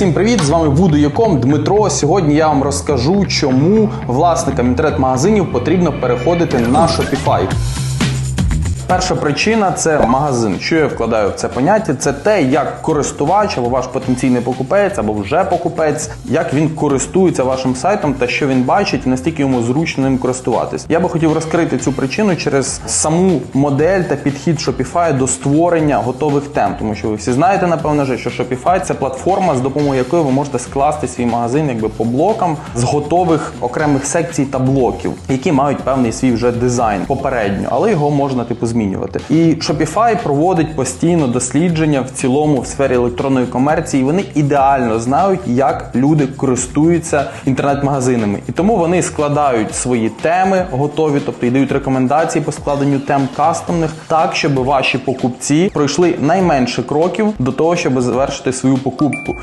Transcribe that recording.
Всім привіт! З вами Вудо.com Дмитро. Сьогодні я вам розкажу, чому власникам інтернет-магазинів потрібно переходити на Shopify. Перша причина це магазин. Що я вкладаю в це поняття? Це те, як користувач або ваш потенційний покупець, або вже покупець, як він користується вашим сайтом та що він бачить, і наскільки йому зручно ним користуватись. Я би хотів розкрити цю причину через саму модель та підхід Shopify до створення готових тем, тому що ви всі знаєте, напевно, що Shopify це платформа, з допомогою якої ви можете скласти свій магазин якби по блокам з готових окремих секцій та блоків, які мають певний свій вже дизайн попередньо, але його можна типу змінювати. І Shopify проводить постійно дослідження в цілому в сфері електронної комерції. Вони ідеально знають, як люди користуються інтернет-магазинами, і тому вони складають свої теми готові, тобто і дають рекомендації по складенню тем кастомних, так щоб ваші покупці пройшли найменше кроків до того, щоб завершити свою покупку.